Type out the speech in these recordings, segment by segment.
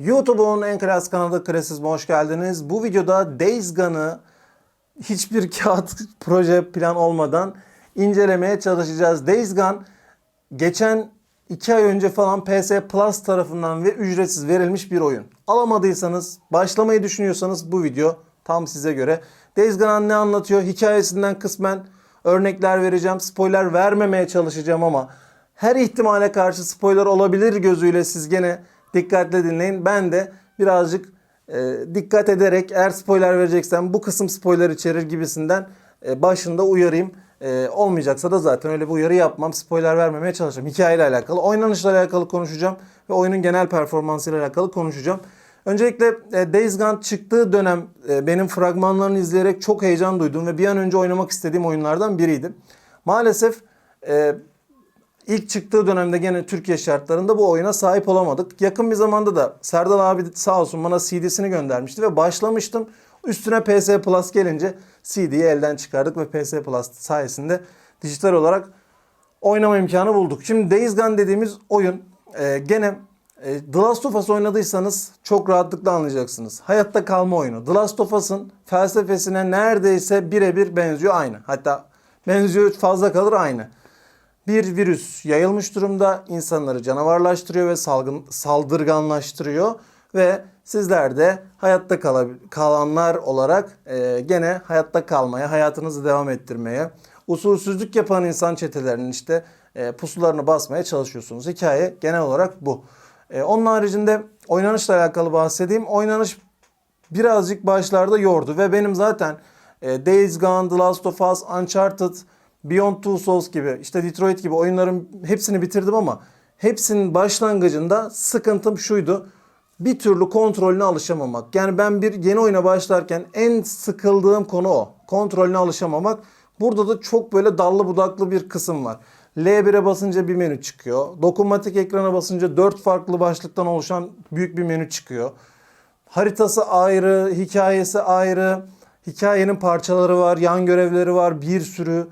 YouTube'un en klas kanalı Klasizm'e hoş geldiniz. Bu videoda Days Gone'ı hiçbir kağıt proje plan olmadan incelemeye çalışacağız. Days Gone geçen 2 ay önce falan PS Plus tarafından ve ücretsiz verilmiş bir oyun. Alamadıysanız, başlamayı düşünüyorsanız bu video tam size göre. Days Gone ne anlatıyor? Hikayesinden kısmen örnekler vereceğim. Spoiler vermemeye çalışacağım ama her ihtimale karşı spoiler olabilir gözüyle siz gene dikkatle dinleyin. Ben de birazcık e, dikkat ederek eğer spoiler vereceksem bu kısım spoiler içerir gibisinden e, başında uyarayım. E, olmayacaksa da zaten öyle bir uyarı yapmam. Spoiler vermemeye çalışacağım. Hikayeyle alakalı, oynanışla alakalı konuşacağım ve oyunun genel performansıyla alakalı konuşacağım. Öncelikle e, Days Gone çıktığı dönem e, benim fragmanlarını izleyerek çok heyecan duydum ve bir an önce oynamak istediğim oyunlardan biriydi. Maalesef e, ilk çıktığı dönemde gene Türkiye şartlarında bu oyuna sahip olamadık. Yakın bir zamanda da Serdal abi sağ olsun bana CD'sini göndermişti ve başlamıştım. Üstüne PS Plus gelince CD'yi elden çıkardık ve PS Plus sayesinde dijital olarak oynama imkanı bulduk. Şimdi Days Gone dediğimiz oyun e, gene e, The Last of Us oynadıysanız çok rahatlıkla anlayacaksınız. Hayatta kalma oyunu. The Last of Us'ın felsefesine neredeyse birebir benziyor aynı. Hatta benziyor fazla kalır aynı. Bir virüs yayılmış durumda insanları canavarlaştırıyor ve salgın, saldırganlaştırıyor ve sizler de hayatta kala- kalanlar olarak e, gene hayatta kalmaya, hayatınızı devam ettirmeye, usulsüzlük yapan insan çetelerinin işte e, pusularını basmaya çalışıyorsunuz. Hikaye genel olarak bu. E, onun haricinde oynanışla alakalı bahsedeyim. Oynanış birazcık başlarda yordu ve benim zaten e, Days Gone, The Last of Us, Uncharted, Beyond Two Souls gibi işte Detroit gibi oyunların hepsini bitirdim ama hepsinin başlangıcında sıkıntım şuydu. Bir türlü kontrolüne alışamamak. Yani ben bir yeni oyuna başlarken en sıkıldığım konu o. Kontrolüne alışamamak. Burada da çok böyle dallı budaklı bir kısım var. L1'e basınca bir menü çıkıyor. Dokunmatik ekrana basınca 4 farklı başlıktan oluşan büyük bir menü çıkıyor. Haritası ayrı, hikayesi ayrı. Hikayenin parçaları var, yan görevleri var, bir sürü.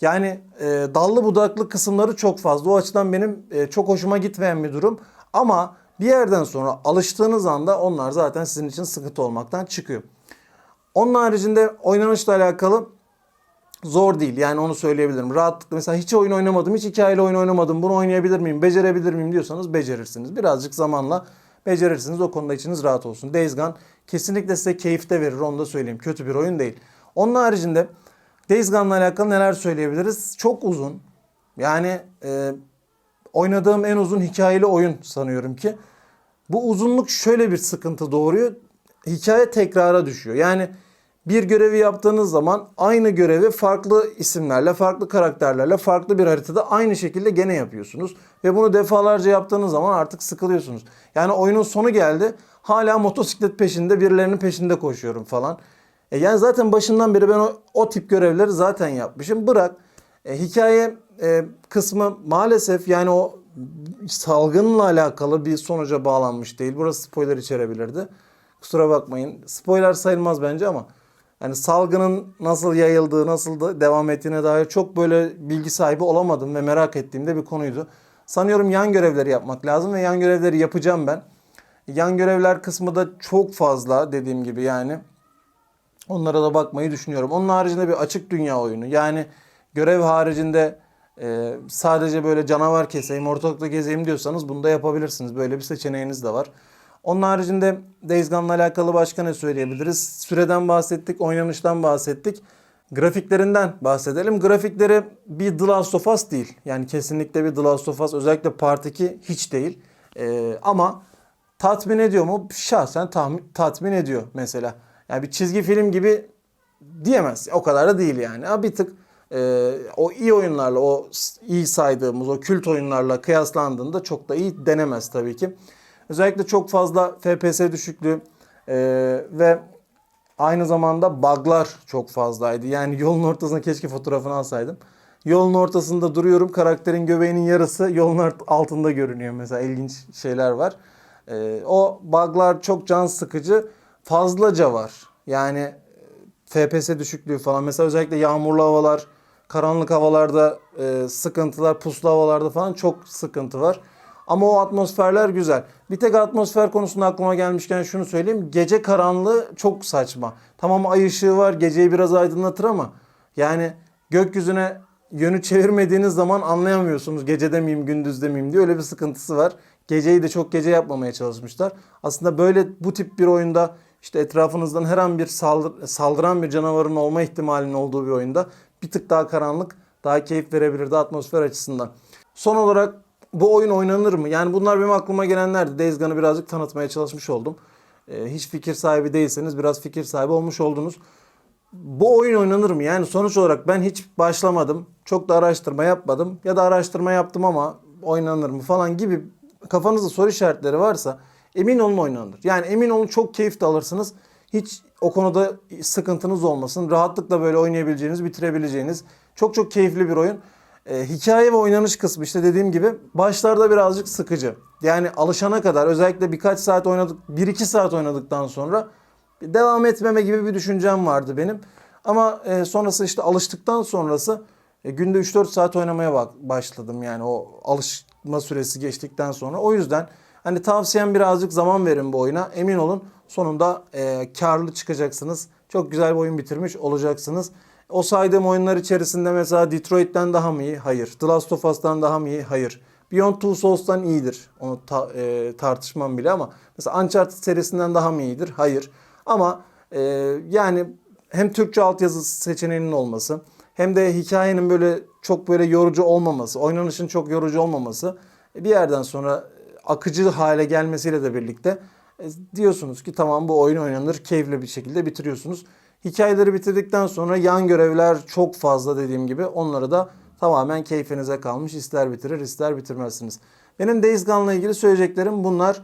Yani e, dallı budaklı kısımları çok fazla. O açıdan benim e, çok hoşuma gitmeyen bir durum. Ama bir yerden sonra alıştığınız anda onlar zaten sizin için sıkıntı olmaktan çıkıyor. Onun haricinde oynanışla alakalı zor değil. Yani onu söyleyebilirim. Rahatlıkla mesela hiç oyun oynamadım, hiç hikayeli oyun oynamadım. Bunu oynayabilir miyim, becerebilir miyim diyorsanız becerirsiniz. Birazcık zamanla becerirsiniz. O konuda içiniz rahat olsun. Days Gone kesinlikle size keyif de verir. Onu da söyleyeyim. Kötü bir oyun değil. Onun haricinde Days Gone'la alakalı neler söyleyebiliriz? Çok uzun. Yani e, oynadığım en uzun hikayeli oyun sanıyorum ki. Bu uzunluk şöyle bir sıkıntı doğuruyor. Hikaye tekrara düşüyor. Yani bir görevi yaptığınız zaman aynı görevi farklı isimlerle, farklı karakterlerle, farklı bir haritada aynı şekilde gene yapıyorsunuz. Ve bunu defalarca yaptığınız zaman artık sıkılıyorsunuz. Yani oyunun sonu geldi. Hala motosiklet peşinde, birilerinin peşinde koşuyorum falan. E yani zaten başından beri ben o, o tip görevleri zaten yapmışım. Bırak. E, hikaye e, kısmı maalesef yani o salgınla alakalı bir sonuca bağlanmış değil. Burası spoiler içerebilirdi. Kusura bakmayın. Spoiler sayılmaz bence ama yani salgının nasıl yayıldığı, nasıl da devam ettiğine dair çok böyle bilgi sahibi olamadım ve merak ettiğim de bir konuydu. Sanıyorum yan görevleri yapmak lazım ve yan görevleri yapacağım ben. Yan görevler kısmı da çok fazla dediğim gibi yani. Onlara da bakmayı düşünüyorum. Onun haricinde bir açık dünya oyunu. Yani görev haricinde e, sadece böyle canavar keseyim, ortalıkta gezeyim diyorsanız bunu da yapabilirsiniz. Böyle bir seçeneğiniz de var. Onun haricinde Days Gone'la alakalı başka ne söyleyebiliriz? Süreden bahsettik, oynanıştan bahsettik. Grafiklerinden bahsedelim. Grafikleri bir The Last of Us değil. Yani kesinlikle bir The Last of Us özellikle Part 2 hiç değil. E, ama tatmin ediyor mu? Şahsen tahmin, tatmin ediyor mesela. Yani bir çizgi film gibi diyemez. O kadar da değil yani. Ha, bir tık e, o iyi oyunlarla, o iyi saydığımız o kült oyunlarla kıyaslandığında çok da iyi denemez tabii ki. Özellikle çok fazla FPS düşüklüğü e, ve aynı zamanda bug'lar çok fazlaydı. Yani yolun ortasına keşke fotoğrafını alsaydım. Yolun ortasında duruyorum. Karakterin göbeğinin yarısı yolun altında görünüyor mesela. ilginç şeyler var. E, o bug'lar çok can sıkıcı. Fazlaca var. Yani e, FPS düşüklüğü falan. Mesela özellikle yağmurlu havalar, karanlık havalarda e, sıkıntılar, puslu havalarda falan çok sıkıntı var. Ama o atmosferler güzel. Bir tek atmosfer konusunda aklıma gelmişken şunu söyleyeyim. Gece karanlığı çok saçma. Tamam ay ışığı var geceyi biraz aydınlatır ama yani gökyüzüne yönü çevirmediğiniz zaman anlayamıyorsunuz. Gecede miyim gündüzde miyim diye öyle bir sıkıntısı var. Geceyi de çok gece yapmamaya çalışmışlar. Aslında böyle bu tip bir oyunda işte etrafınızdan her an bir saldır- saldıran bir canavarın olma ihtimalinin olduğu bir oyunda bir tık daha karanlık daha keyif verebilirdi atmosfer açısından. Son olarak bu oyun oynanır mı? Yani bunlar benim aklıma gelenlerdi. Days Gone'ı birazcık tanıtmaya çalışmış oldum. Ee, hiç fikir sahibi değilseniz biraz fikir sahibi olmuş oldunuz. Bu oyun oynanır mı? Yani sonuç olarak ben hiç başlamadım. Çok da araştırma yapmadım. Ya da araştırma yaptım ama oynanır mı falan gibi kafanızda soru işaretleri varsa emin olun oynanır. Yani emin olun çok keyif de alırsınız. Hiç o konuda sıkıntınız olmasın. Rahatlıkla böyle oynayabileceğiniz, bitirebileceğiniz çok çok keyifli bir oyun. Ee, hikaye ve oynanış kısmı işte dediğim gibi başlarda birazcık sıkıcı. Yani alışana kadar özellikle birkaç saat oynadık, 1-2 saat oynadıktan sonra devam etmeme gibi bir düşüncem vardı benim. Ama e, sonrası işte alıştıktan sonrası e, günde 3-4 saat oynamaya bak başladım yani o alışma süresi geçtikten sonra. O yüzden hani tavsiyem birazcık zaman verin bu oyuna. Emin olun sonunda e, karlı çıkacaksınız. Çok güzel bir oyun bitirmiş olacaksınız. O saydığım oyunlar içerisinde mesela Detroit'ten daha mı iyi? Hayır. The Last of Us'tan daha mı iyi? Hayır. Beyond Two Souls'tan iyidir. Onu ta- e, tartışmam bile ama mesela Uncharted serisinden daha mı iyidir? Hayır. Ama e, yani hem Türkçe altyazı seçeneğinin olması hem de hikayenin böyle çok böyle yorucu olmaması, oynanışın çok yorucu olmaması bir yerden sonra akıcı hale gelmesiyle de birlikte e, diyorsunuz ki tamam bu oyun oynanır, keyifli bir şekilde bitiriyorsunuz. Hikayeleri bitirdikten sonra yan görevler çok fazla dediğim gibi onları da tamamen keyfinize kalmış. İster bitirir ister bitirmezsiniz. Benim Days Gone'la ilgili söyleyeceklerim bunlar.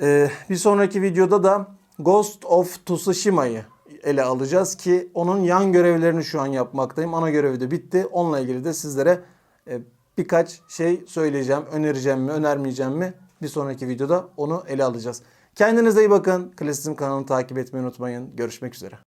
Ee, bir sonraki videoda da Ghost of Tsushima'yı ele alacağız ki onun yan görevlerini şu an yapmaktayım. Ana görevi de bitti. Onunla ilgili de sizlere e, birkaç şey söyleyeceğim. Önereceğim mi, önermeyeceğim mi? Bir sonraki videoda onu ele alacağız. Kendinize iyi bakın. Klasizm kanalını takip etmeyi unutmayın. Görüşmek üzere.